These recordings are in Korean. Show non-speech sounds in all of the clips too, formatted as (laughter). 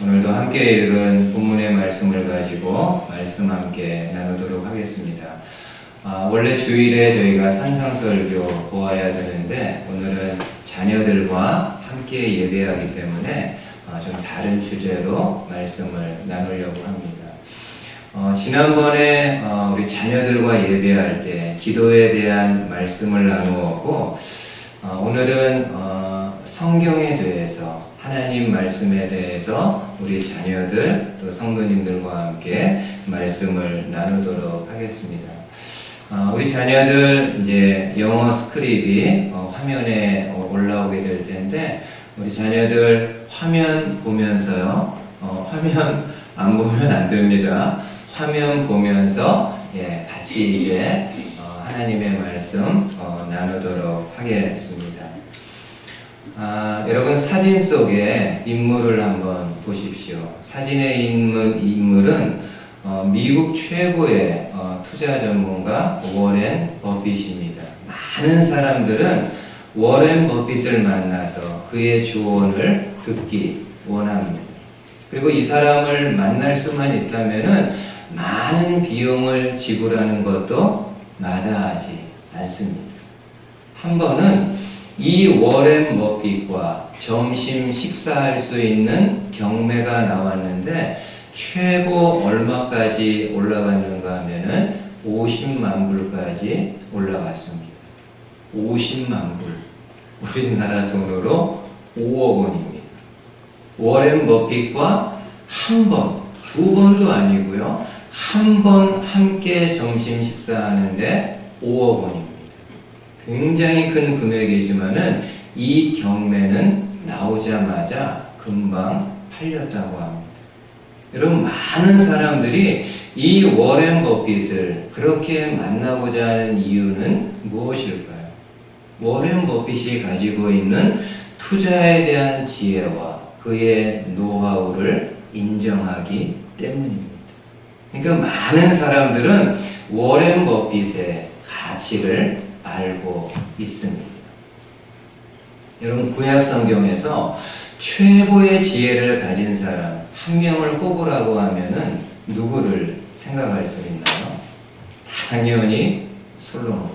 오늘도 함께 읽은 본문의 말씀을 가지고 말씀 함께 나누도록 하겠습니다. 아, 원래 주일에 저희가 산상설교 보아야 되는데 오늘은 자녀들과 함께 예배하기 때문에 아, 좀 다른 주제로 말씀을 나누려고 합니다. 어, 지난번에 어, 우리 자녀들과 예배할 때 기도에 대한 말씀을 나누었고 어, 오늘은 어, 성경에 대해서 하나님 말씀에 대해서 우리 자녀들 또 성도님들과 함께 말씀을 나누도록 하겠습니다. 어, 우리 자녀들 이제 영어 스크립이 어, 화면에 어, 올라오게 될 텐데 우리 자녀들 화면 보면서요. 어, 화면 안 보면 안 됩니다. 화면 보면서 예, 같이 이제 어, 하나님의 말씀 어, 나누도록 하겠습니다. 아, 여러분 사진 속에 인물을 한번 보십시오. 사진에 있는 인물은 어, 미국 최고의 어, 투자 전문가 워렌 버핏입니다. 많은 사람들은 워렌 버핏을 만나서 그의 조언을 듣기 원합니다. 그리고 이 사람을 만날 수만 있다면은 많은 비용을 지불하는 것도 마다하지 않습니다. 한 번은 이 워렌 버핏과 점심 식사할 수 있는 경매가 나왔는데 최고 얼마까지 올라갔는가 하면은 50만 불까지 올라갔습니다. 50만 불. 우리나라 돈으로 5억 원입니다. 워렌 버핏과 한 번, 두 번도 아니고요. 한 번 함께 점심 식사하는데 5억 원입니다. 굉장히 큰 금액이지만은 이 경매는 나오자마자 금방 팔렸다고 합니다. 여러분 많은 사람들이 이 워렌 버핏을 그렇게 만나고자 하는 이유는 무엇일까요? 워렌 버핏이 가지고 있는 투자에 대한 지혜와 그의 노하우를 인정하기 때문입니다. 그러니까 많은 사람들은 워렌 버핏의 가치를 알고 있습니다. 여러분 구약 성경에서 최고의 지혜를 가진 사람 한 명을 꼽으라고 하면은 누구를 생각할 수 있나요? 당연히 솔로몬.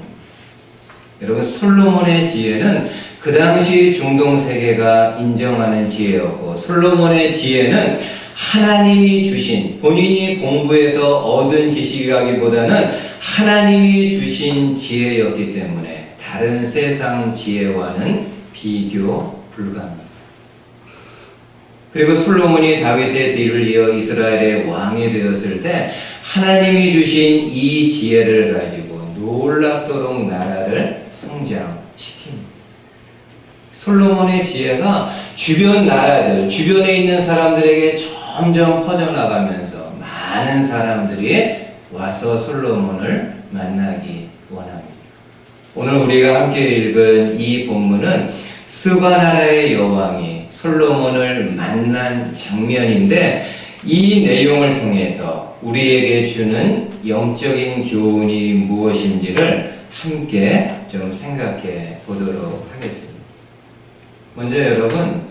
여러분 솔로몬의 지혜는 그 당시 중동 세계가 인정하는 지혜였고 솔로몬의 지혜는 하나님이 주신 본인이 공부해서 얻은 지식이라기보다는 하나님이 주신 지혜였기 때문에 다른 세상 지혜와는 비교 불가합니다. 그리고 솔로몬이 다윗의 뒤를 이어 이스라엘의 왕이 되었을 때 하나님이 주신 이 지혜를 가지고 놀랍도록 나라를 성장시킵니다. 솔로몬의 지혜가 주변 나라들, 주변에 있는 사람들에게 점점 퍼져나가면서 많은 사람들이 와서 솔로몬을 만나기 원합니다. 오늘 우리가 함께 읽은 이 본문은 스바 나라의 여왕이 솔로몬을 만난 장면인데 이 내용을 통해서 우리에게 주는 영적인 교훈이 무엇인지를 함께 좀 생각해 보도록 하겠습니다. 먼저 여러분,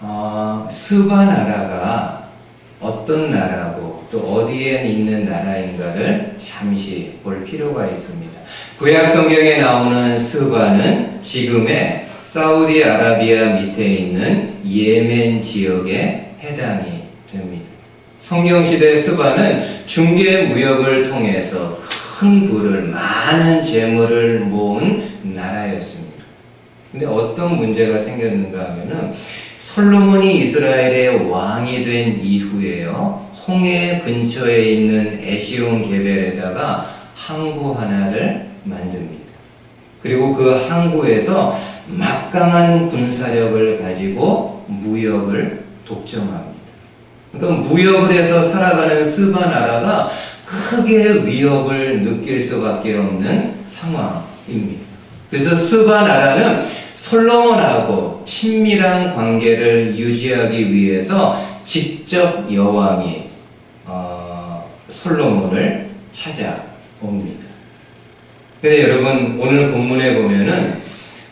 어, 스바 나라가 어떤 나라고 또 어디에 있는 나라인가를 잠시 볼 필요가 있습니다. 구약 성경에 나오는 스바는 지금의 사우디아라비아 밑에 있는 예멘 지역에 해당이 됩니다. 성경 시대 스바는 중개 무역을 통해서 큰 부를 많은 재물을 모은 나라였습니다. 근데 어떤 문제가 생겼는가 하면은 솔로몬이 이스라엘의 왕이 된 이후에요. 홍해 근처에 있는 에시온 개벨에다가 항구 하나를 만듭니다. 그리고 그 항구에서 막강한 군사력을 가지고 무역을 독점합니다. 그러니까 무역을 해서 살아가는 스바 나라가 크게 위협을 느낄 수밖에 없는 상황입니다. 그래서 스바 나라는 솔로몬하고 친밀한 관계를 유지하기 위해서 직접 여왕이 어, 솔로몬을 찾아옵니다. 근데 여러분 오늘 본문에 보면은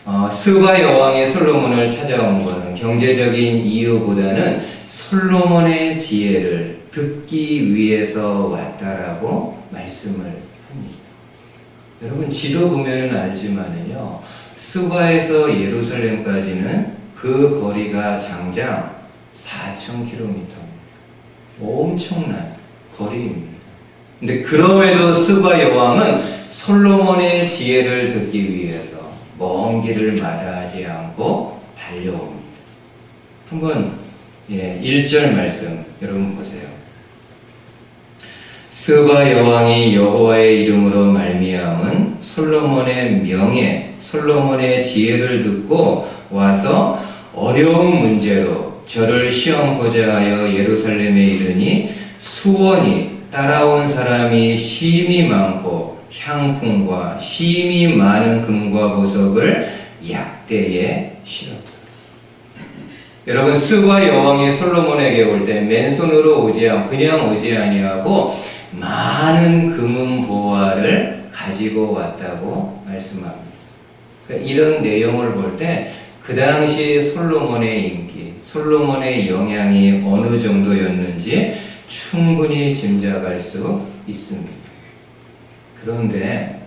어, 스바 여왕이 솔로몬을 찾아온 것은 경제적인 이유보다는 솔로몬의 지혜를 듣기 위해서 왔다라고 말씀을 합니다. 여러분 지도 보면은 알지만은요. 스바에서 예루살렘까지는 그 거리가 장장 4,000km입니다. 엄청난 거리입니다. 근데 그럼에도 스바 여왕은 솔로몬의 지혜를 듣기 위해서 먼 길을 마다하지 않고 달려옵니다. 한번 예, 1절 말씀 여러분 보세요. 스바 여왕이 여호와의 이름으로 말미암은 솔로몬의 명예, 솔로몬의 지혜를 듣고 와서 어려운 문제로 저를 시험보자 하여 예루살렘에 이르니 수원이 따라온 사람이 심이 많고 향품과 심이 많은 금과 보석을 약대에 실었다. (laughs) 여러분 스바 여왕이 솔로몬에게 올 때 맨손으로 오지 않고 그냥 오지 아니하고 많은 금은 보화를 가지고 왔다고 말씀합니다. 그러니까 이런 내용을 볼 때 그 당시 솔로몬의 인기, 솔로몬의 영향이 어느 정도였는지 충분히 짐작할 수 있습니다. 그런데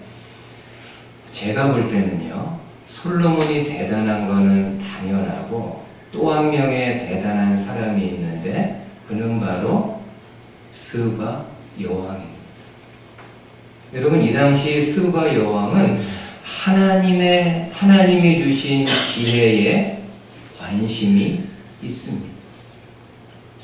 제가 볼 때는요, 솔로몬이 대단한 거는 당연하고 또 한 명의 대단한 사람이 있는데 그는 바로 스바 여왕입니다. 여러분 이 당시 스바 여왕은 하나님의 하나님이 주신 지혜에 관심이 있습니다.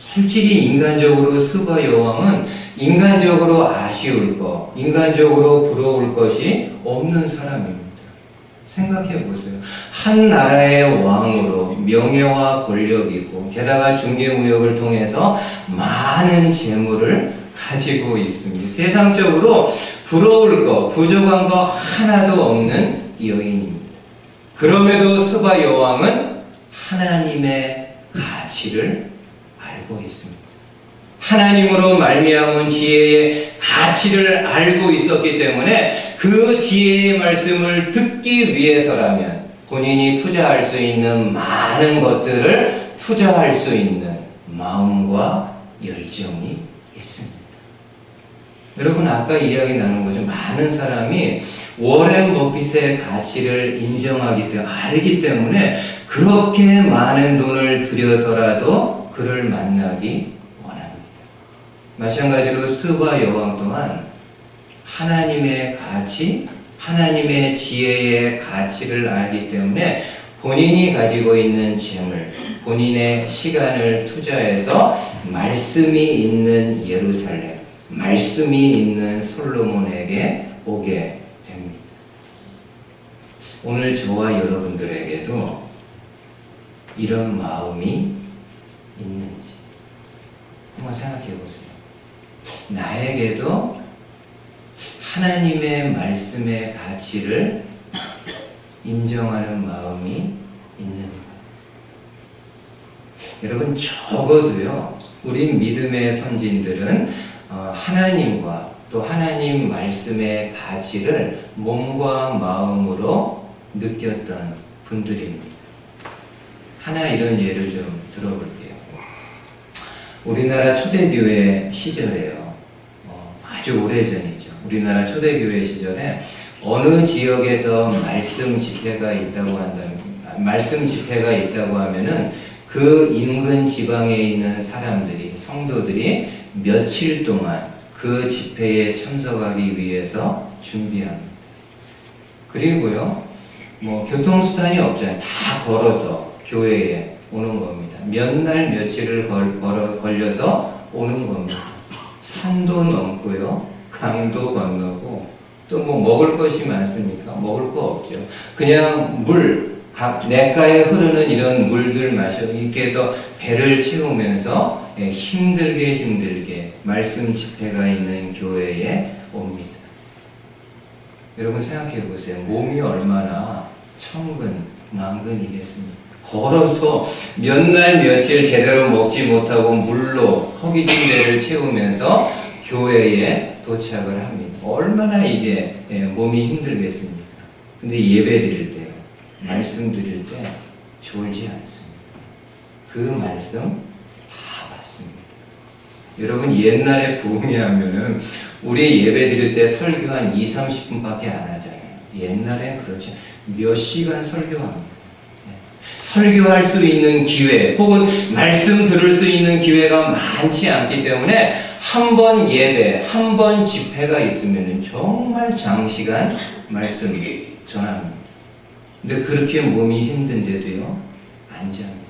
솔직히 인간적으로 스바 여왕은 인간적으로 아쉬울 것, 인간적으로 부러울 것이 없는 사람입니다. 생각해 보세요. 한 나라의 왕으로 명예와 권력이 있고 게다가 중개무역을 통해서 많은 재물을 가지고 있습니다. 세상적으로 부러울 것, 부족한 것 하나도 없는 여인입니다. 그럼에도 스바 여왕은 하나님의 가치를 알고 있습니다. 하나님으로 말미암은 지혜의 가치를 알고 있었기 때문에 그 지혜의 말씀을 듣기 위해서라면 본인이 투자할 수 있는 많은 것들을 투자할 수 있는 마음과 열정이 있습니다. 여러분 아까 이야기 나눈 거죠. 많은 사람이 워렌 버핏의 가치를 인정하기 때문에 알기 때문에 그렇게 많은 돈을 들여서라도 그를 만나기 원합니다. 마찬가지로 스바 여왕 또한 하나님의 가치, 하나님의 지혜의 가치를 알기 때문에 본인이 가지고 있는 재물, 본인의 시간을 투자해서 말씀이 있는 예루살렘, 말씀이 있는 솔로몬에게 오게 됩니다. 오늘 저와 여러분들에게도 이런 마음이 있는지 한번 생각해 보세요. 나에게도 하나님의 말씀의 가치를 인정하는 마음이 있는가? 여러분 적어도요. 우리 믿음의 선진들은 어, 하나님과 또 하나님 말씀의 가치를 몸과 마음으로 느꼈던 분들입니다. 하나 이런 예를 좀 들어볼게요. 우리나라 초대교회 시절에요. 어, 아주 오래전이죠. 우리나라 초대교회 시절에 어느 지역에서 말씀 집회가 있다고 한다면, 말씀 집회가 있다고 하면은 그 인근 지방에 있는 사람들이, 성도들이 며칠 동안 그 집회에 참석하기 위해서 준비합니다. 그리고요, 뭐 교통수단이 없잖아요. 다 걸어서 교회에 오는 겁니다. 몇 날 며칠을 걸, 걸어, 걸려서 오는 겁니다. 산도 넘고요, 강도 건너고, 또 뭐 먹을 것이 많습니까? 먹을 거 없죠. 그냥 물, 각 냇가에 흐르는 이런 물들 마셔 해서 배를 채우면서 예, 힘들게 힘들게 말씀 집회가 있는 교회에 옵니다. 여러분 생각해 보세요. 몸이 얼마나 천근 만근이겠습니까? 걸어서 몇 날 며칠 제대로 먹지 못하고 물로 허기진 배를 채우면서 교회에 도착을 합니다. 얼마나 이게 예, 몸이 힘들겠습니까? 근데 예배 드릴 때요. 말씀 드릴 때 졸지 않습니다. 그 말씀 다 맞습니다. 여러분 옛날에 부흥회 하면은 우리 예배 드릴 때 설교 한 2, 30분밖에 안 하잖아요. 옛날엔 그렇지 몇 시간 설교합니다. 네. 설교할 수 있는 기회 혹은 말씀 들을 수 있는 기회가 많지 않기 때문에 한 번 예배, 한 번 집회가 있으면 정말 장시간 말씀 전합니다. 근데 그렇게 몸이 힘든데도요, 안 잡니다.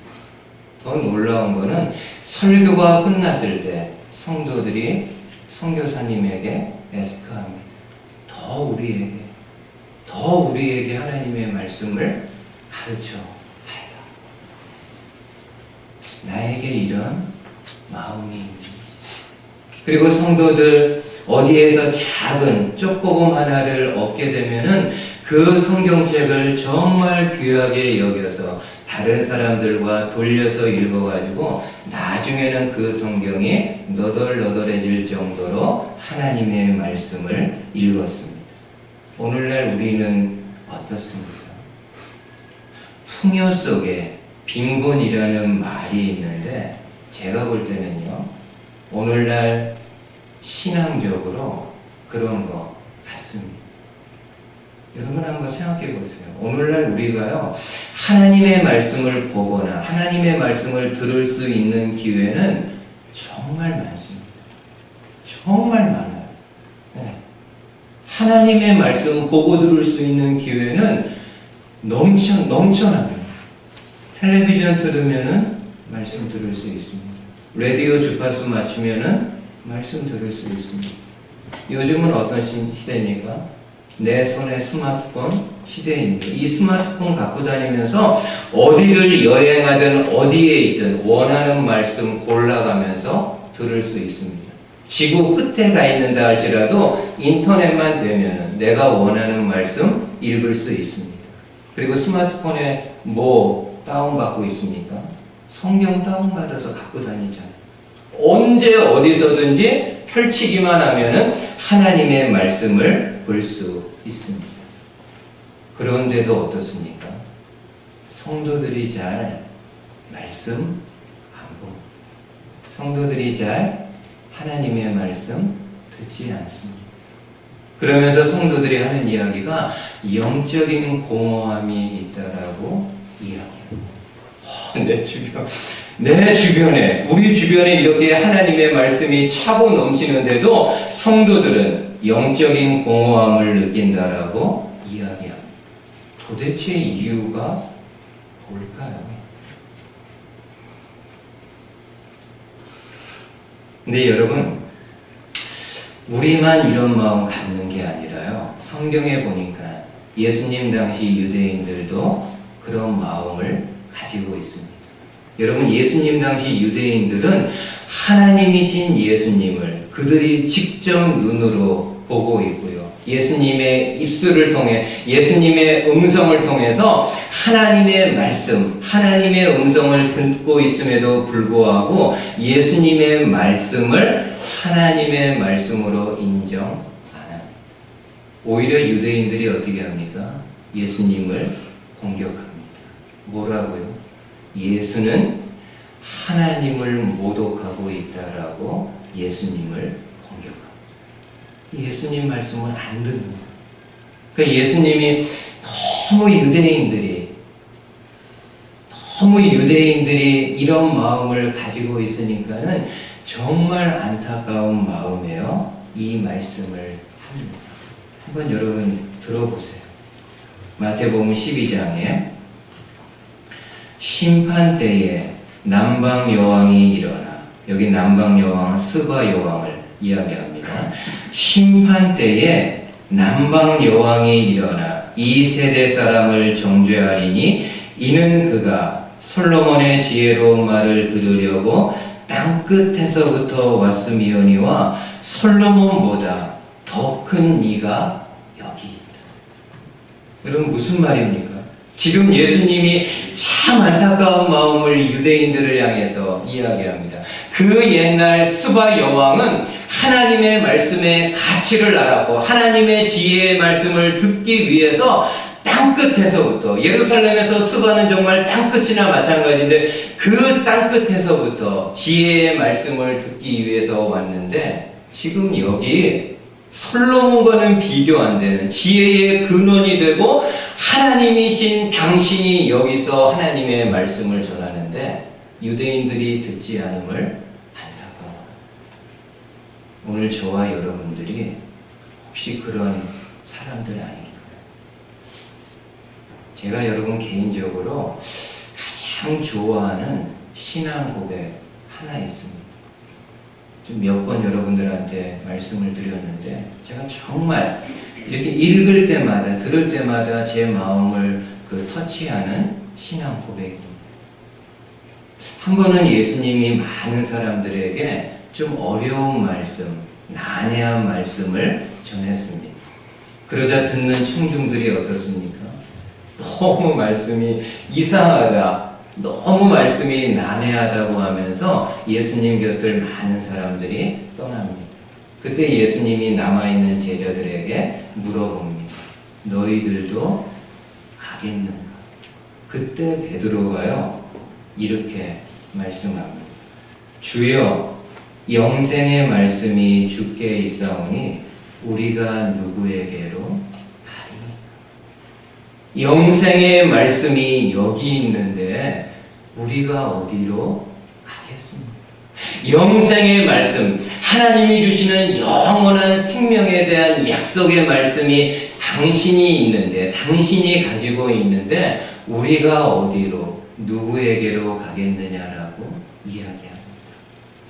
더 놀라운 거는 설교가 끝났을 때 성도들이 선교사님에게 에스크합니다. 더 우리에게, 더 우리에게 하나님의 말씀을 가르쳐. 나에게 이런 마음이 그리고 성도들 어디에서 작은 쪽복음 하나를 얻게 되면은 그 성경책을 정말 귀하게 여겨서 다른 사람들과 돌려서 읽어가지고 나중에는 그 성경이 너덜너덜해질 정도로 하나님의 말씀을 읽었습니다. 오늘날 우리는 어떻습니까? 풍요 속에 빈곤이라는 말이 있는데 제가 볼 때는요, 오늘날 신앙적으로 그런 것 같습니다. 여러분 한번 생각해 보세요. 오늘날 우리가요, 하나님의 말씀을 보거나 하나님의 말씀을 들을 수 있는 기회는 정말 많습니다. 정말 많아요. 네. 하나님의 말씀 보고 들을 수 있는 기회는 넘쳐, 넘쳐납니다. 텔레비전 들으면은 말씀 들을 수 있습니다. 라디오 주파수 맞추면은 말씀 들을 수 있습니다. 요즘은 어떤 시- 시대입니까? 내 손에 스마트폰 시대입니다. 이 스마트폰 갖고 다니면서 어디를 여행하든 어디에 있든 원하는 말씀 골라가면서 들을 수 있습니다. 지구 끝에 가 있는다 할지라도 인터넷만 되면은 내가 원하는 말씀 읽을 수 있습니다. 그리고 스마트폰에 뭐 다운받고 있습니까? 성경 다운받아서 갖고 다니잖아요. 언제 어디서든지 펼치기만 하면은 하나님의 말씀을 볼 수 있습니다. 그런데도 어떻습니까? 성도들이 잘 말씀 안 보고 성도들이 잘 하나님의 말씀 듣지 않습니다. 그러면서 성도들이 하는 이야기가 영적인 공허함이 있다라고. 어, (laughs) 내 주변, 내 주변에, 우리 주변에 이렇게 하나님의 말씀이 차고 넘치는데도 성도들은 영적인 공허함을 느낀다라고 이야기합니다. 도대체 이유가 뭘까요? 근데 여러분, 우리만 이런 마음 갖는 게 아니라요. 성경에 보니까 예수님 당시 유대인들도 그런 마음을 가지고 있습니다. 여러분, 예수님 당시 유대인들은 하나님이신 예수님을 그들이 직접 눈으로 보고 있고요. 예수님의 입술을 통해, 예수님의 음성을 통해서 하나님의 말씀, 하나님의 음성을 듣고 있음에도 불구하고 예수님의 말씀을 하나님의 말씀으로 인정 안 합니다. 오히려 유대인들이 어떻게 합니까? 예수님을 공격합니다. 뭐라고요? 예수는 하나님을 모독하고 있다라고 예수님을 공격합니다. 예수님 말씀을 안 듣는 거예요. 그러니까 예수님이 너무 유대인들이 너무 유대인들이 이런 마음을 가지고 있으니까는 정말 안타까운 마음에요. 이 말씀을 합니다. 한번 여러분 들어보세요. 마태복음 12장에 심판 때에 남방 여왕이 일어나 여기 남방 여왕은 스바 여왕을 이야기합니다. 심판 때에 남방 여왕이 일어나 이 세대 사람을 정죄하리니 이는 그가 솔로몬의 지혜로운 말을 들으려고 땅 끝에서부터 왔음이오니와 솔로몬보다 더 큰 이가 여기 있다. 여러분 무슨 말입니까? 지금 예수님이 참 안타까운 마음을 유대인들을 향해서 이야기합니다. 그 옛날 수바 여왕은 하나님의 말씀의 가치를 알았고 하나님의 지혜의 말씀을 듣기 위해서 땅 땅끝에서부터 예루살렘에서 수바는 정말 땅끝이나 마찬가지인데 그 땅끝에서부터 지혜의 말씀을 듣기 위해서 왔는데 지금 여기 솔로몬과는 비교 안 되는 지혜의 근원이 되고 하나님이신 당신이 여기서 하나님의 말씀을 전하는데 유대인들이 듣지 않음을 안타까워. 오늘 저와 여러분들이 혹시 그런 사람들 아닌가요? 제가 여러분 개인적으로 가장 좋아하는 신앙 고백 하나 있습니다. 좀 몇 번 여러분들한테 말씀을 드렸는데 제가 정말 이렇게 읽을 때마다 들을 때마다 제 마음을 그 터치하는 신앙 고백입니다. 한 번은 예수님이 많은 사람들에게 좀 어려운 말씀, 난해한 말씀을 전했습니다. 그러자 듣는 청중들이 어떻습니까? (laughs) 너무 말씀이 이상하다. 너무 말씀이 난해하다고 하면서 예수님 곁을 많은 사람들이 떠납니다. 그때 예수님이 남아있는 제자들에게 물어봅니다. 너희들도 가겠는가? 그때 베드로가요, 이렇게 말씀합니다. 주여, 영생의 말씀이 주께 있사오니 우리가 누구에게로 영생의 말씀이 여기 있는데 우리가 어디로 가겠습니까? 영생의 말씀, 하나님이 주시는 영원한 생명에 대한 약속의 말씀이 당신이 있는데, 당신이 가지고 있는데, 우리가 어디로, 누구에게로 가겠느냐라고 이야기합니다.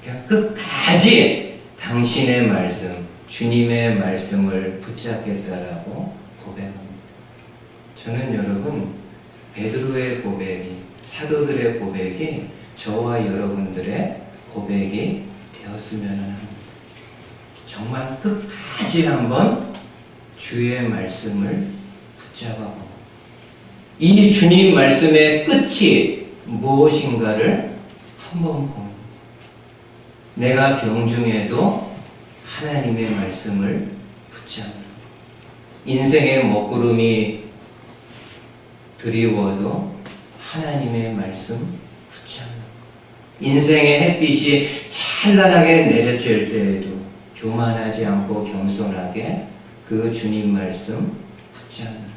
그러니까 끝까지 당신의 말씀, 주님의 말씀을 붙잡겠다라고 고백합니다. 저는 여러분 베드로의 고백이 사도들의 고백이 저와 여러분들의 고백이 되었으면 합니다. 정말 끝까지 한번 주의 말씀을 붙잡아보고 이 주님 말씀의 끝이 무엇인가를 한번 봅니다. 내가 병중에도 하나님의 말씀을 붙잡는 인생의 먹구름이 드리워도 하나님의 말씀 붙잡는 인생의 햇빛이 찬란하게 내려질 때에도 교만하지 않고 겸손하게 그 주님 말씀 붙잡는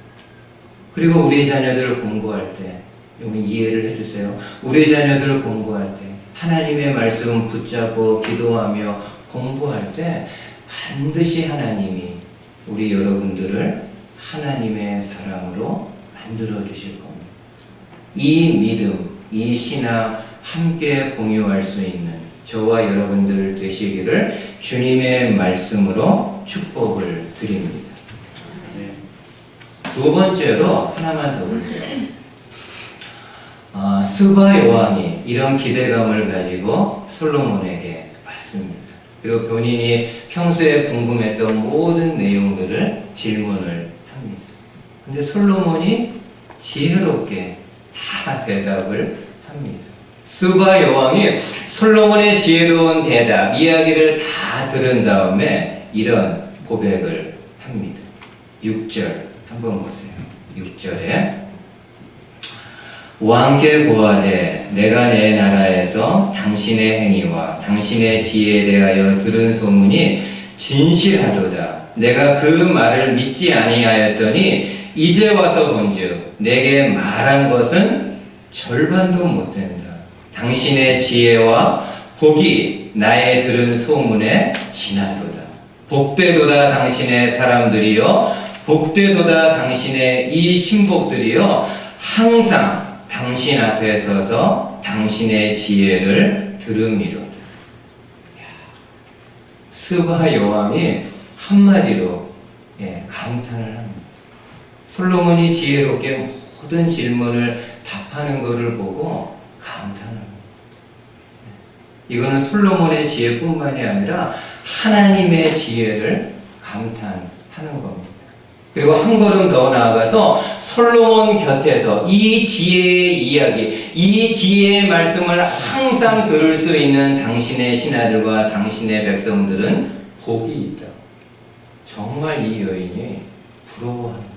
그리고 우리 자녀들 공부할 때 여러분 이해를 해주세요. 우리 자녀들 공부할 때 하나님의 말씀 붙잡고 기도하며 공부할 때 반드시 하나님이 우리 여러분들을 하나님의 사람으로 만들어 주실 겁니다. 이 믿음, 이 신앙 함께 공유할 수 있는 저와 여러분들 되시기를 주님의 말씀으로 축복을 드립니다. 두 번째로 하나만 더 볼게요. 아, 스바 여왕이 이런 기대감을 가지고 솔로몬에게 왔습니다. 그리고 본인이 평소에 궁금했던 모든 내용들을 질문을. 근데 솔로몬이 지혜롭게 다 대답을 합니다. 스바 여왕이 솔로몬의 지혜로운 대답, 이야기를 다 들은 다음에 이런 고백을 합니다. 6절 한번 보세요. 6절에 왕께 고하되 내가 내 나라에서 당신의 행위와 당신의 지혜에 대하여 들은 소문이 진실하도다. 내가 그 말을 믿지 아니하였더니 이제 와서 본즉 내게 말한 것은 절반도 못 된다. 당신의 지혜와 복이 나의 들은 소문에 지나도다. 복되도다 당신의 사람들이요 복되도다 당신의 이 신복들이요 항상 당신 앞에 서서 당신의 지혜를 들음이로다. 스바 여왕이 한마디로 예, 감탄을 합니다. 솔로몬이 지혜롭게 모든 질문을 답하는 것을 보고 감탄합니다. 이거는 솔로몬의 지혜뿐만이 아니라 하나님의 지혜를 감탄하는 겁니다. 그리고 한 걸음 더 나아가서 솔로몬 곁에서 이 지혜의 이야기, 이 지혜의 말씀을 항상 들을 수 있는 당신의 신하들과 당신의 백성들은 복이 있다. 정말 이 여인이 부러워합니다.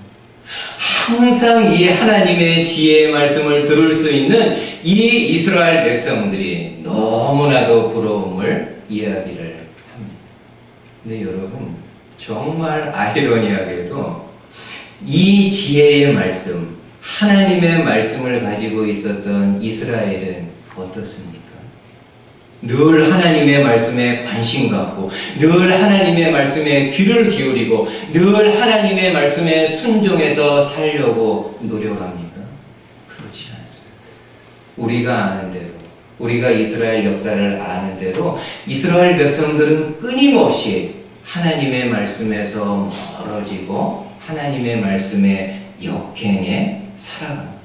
항상 이 하나님의 지혜의 말씀을 들을 수 있는 이 이스라엘 백성들이 너무나도 부러움을 이야기를 합니다. 근데 여러분, 정말 아이러니하게도 이 지혜의 말씀, 하나님의 말씀을 가지고 있었던 이스라엘은 어떻습니까? 늘 하나님의 말씀에 관심 갖고, 늘 하나님의 말씀에 귀를 기울이고, 늘 하나님의 말씀에 순종해서 살려고 노력합니까? 그렇지 않습니다. 우리가 아는 대로, 우리가 이스라엘 역사를 아는 대로, 이스라엘 백성들은 끊임없이 하나님의 말씀에서 멀어지고, 하나님의 말씀에 역행해 살아갑니다.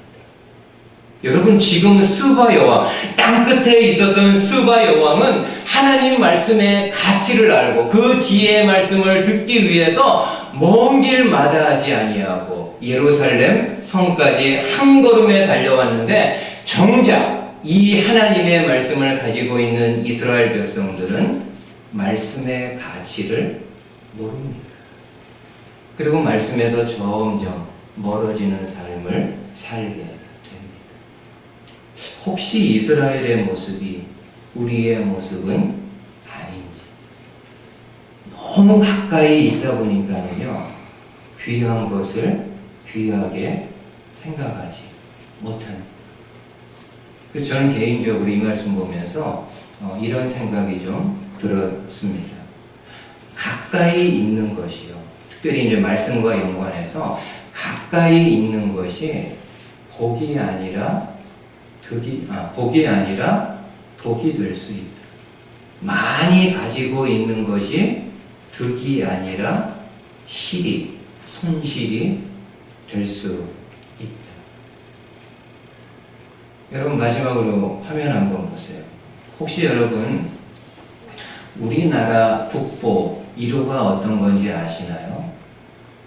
여러분 지금 스바 여왕 땅 끝에 있었던 스바 여왕은 하나님 말씀의 가치를 알고 그 지혜의 말씀을 듣기 위해서 먼 길 마다하지 아니하고 예루살렘 성까지 한 걸음에 달려왔는데 정작 이 하나님의 말씀을 가지고 있는 이스라엘 백성들은 말씀의 가치를 모릅니다. 그리고 말씀에서 점점 멀어지는 삶을 살게 됩니다. 혹시 이스라엘의 모습이 우리의 모습은 아닌지. 너무 가까이 있다 보니까는요, 귀한 것을 귀하게 생각하지 못합니다. 그래서 저는 개인적으로 이 말씀 보면서 어, 이런 생각이 좀 들었습니다. 가까이 있는 것이요. 특별히 이제 말씀과 연관해서 가까이 있는 것이 복이 아니라 득이, 아, 복이 아니라 독이 될 수 있다. 많이 가지고 있는 것이 득이 아니라 실이, 손실이 될 수 있다. 여러분, 마지막으로 화면 한번 보세요. 혹시 여러분, 우리나라 국보 1호가 어떤 건지 아시나요?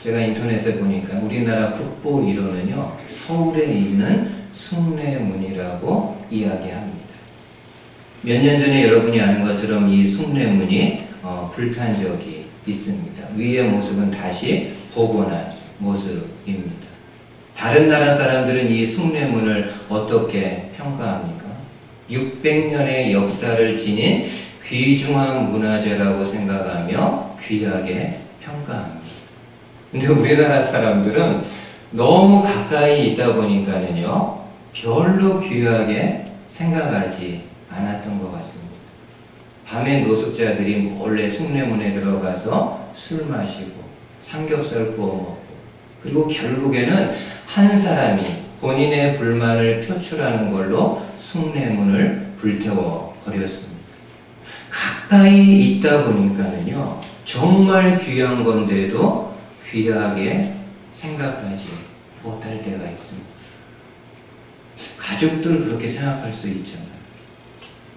제가 인터넷에 보니까 우리나라 국보 1호는요, 서울에 있는 숭례문이라고 이야기합니다. 몇 년 전에 여러분이 아는 것처럼 이 숭례문이 어, 불탄 적이 있습니다. 위의 모습은 다시 복원한 모습입니다. 다른 나라 사람들은 이 숭례문을 어떻게 평가합니까? 600년의 역사를 지닌 귀중한 문화재라고 생각하며 귀하게 평가합니다. 근데 우리나라 사람들은 너무 가까이 있다 보니까는요, 별로 귀하게 생각하지 않았던 것 같습니다. 밤에 노숙자들이 몰래 숭례문에 들어가서 술 마시고 삼겹살 구워 먹고 그리고 결국에는 한 사람이 본인의 불만을 표출하는 걸로 숭례문을 불태워 버렸습니다. 가까이 있다 보니까는요, 정말 귀한 건데도 귀하게 생각하지 못할 때가 있습니다. 가족들 그렇게 생각할 수 있잖아요.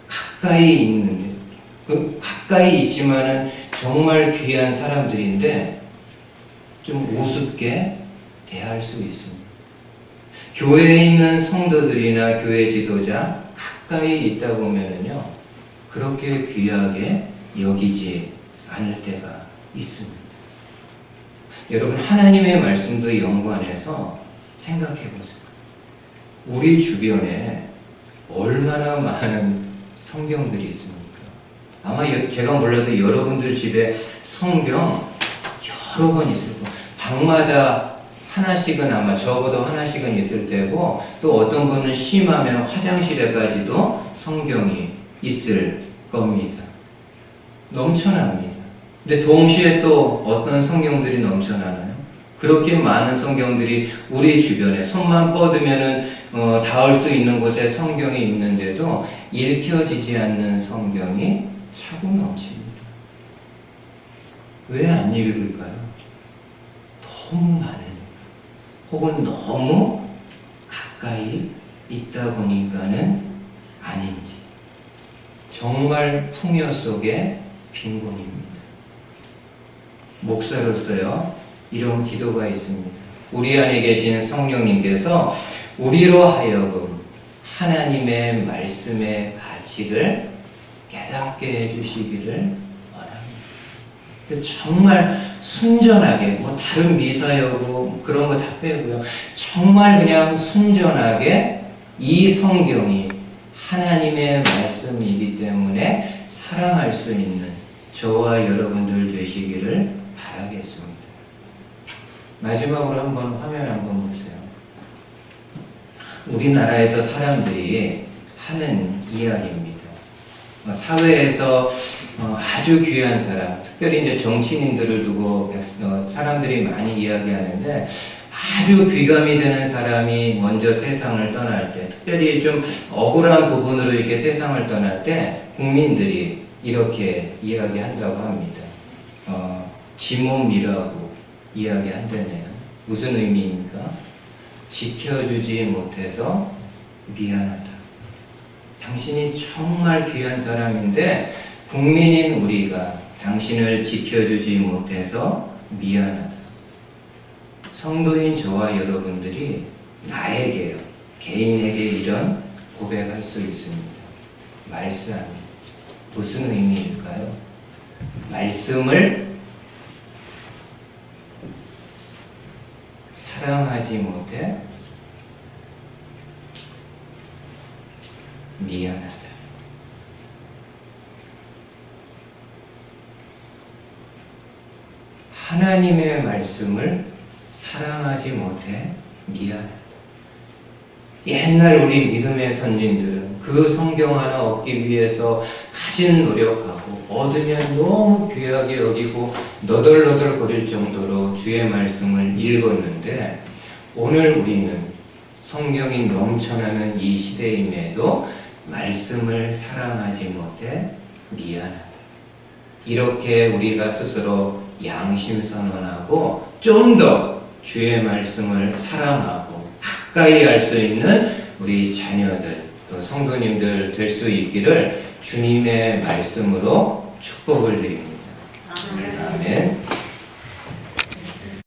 가까이 있는, 그 가까이 있지만은 정말 귀한 사람들인데 좀 우습게 대할 수 있습니다. 교회에 있는 성도들이나 교회 지도자 가까이 있다 보면은요, 그렇게 귀하게 여기지 않을 때가 있습니다. 여러분, 하나님의 말씀도 연관해서 생각해 보세요. 우리 주변에 얼마나 많은 성경들이 있습니까? 아마 제가 몰라도 여러분들 집에 성경 여러 권 있을 거예요. 방마다 하나씩은 아마 적어도 하나씩은 있을 테고 또 어떤 분은 심하면 화장실에까지도 성경이 있을 겁니다. 넘쳐납니다. 근데 동시에 또 어떤 성경들이 넘쳐나나요? 그렇게 많은 성경들이 우리 주변에 손만 뻗으면은 어, 닿을 수 있는 곳에 성경이 있는데도 읽혀지지 않는 성경이 차고 넘칩니다. 왜 안 읽을까요? 너무 많으니까. 혹은 너무 가까이 있다 보니까는 아닌지. 정말 풍요 속의 빈곤입니다. 목사로서요, 이런 기도가 있습니다. 우리 안에 계신 성령님께서 우리로 하여금 하나님의 말씀의 가치를 깨닫게 해주시기를 원합니다. 그래서 정말 순전하게 뭐 다른 미사여고 그런 거 다 빼고요. 정말 그냥 순전하게 이 성경이 하나님의 말씀이기 때문에 사랑할 수 있는 저와 여러분들 되시기를 바라겠습니다. 마지막으로 한번 화면 한번 보세요. 우리나라에서 사람들이 하는 이야기입니다. 어, 사회에서 어, 아주 귀한 사람, 특별히 이제 정치인들을 두고 백- 어, 사람들이 많이 이야기하는데 아주 귀감이 되는 사람이 먼저 세상을 떠날 때, 특별히 좀 억울한 부분으로 이렇게 세상을 떠날 때 국민들이 이렇게 이야기한다고 합니다. 어, 지몸이라고 이야기한다네요. 무슨 의미입니까? 지켜주지 못해서 미안하다. 당신이 정말 귀한 사람인데 국민인 우리가 당신을 지켜주지 못해서 미안하다. 성도인 저와 여러분들이 나에게요, 개인에게 이런 고백할 수 있습니다. 말씀. 무슨 의미일까요? 말씀을 사랑하지 못해 미안하다. 하나님의 말씀을 사랑하지 못해 미안하다. 옛날 우리 믿음의 선진들은 그 성경 하나 얻기 위해서 가진 노력하고 얻으면 너무 귀하게 여기고 너덜너덜 거릴 정도로 주의 말씀을 읽었는데 오늘 우리는 성경이 넘쳐나는 이 시대임에도 말씀을 사랑하지 못해 미안하다. 이렇게 우리가 스스로 양심 선언하고 좀 더 주의 말씀을 사랑하고 가까이 할수 있는 우리 자녀들 또 성도님들 될 수 있기를 주님의 말씀으로 축복을 드립니다. 아멘.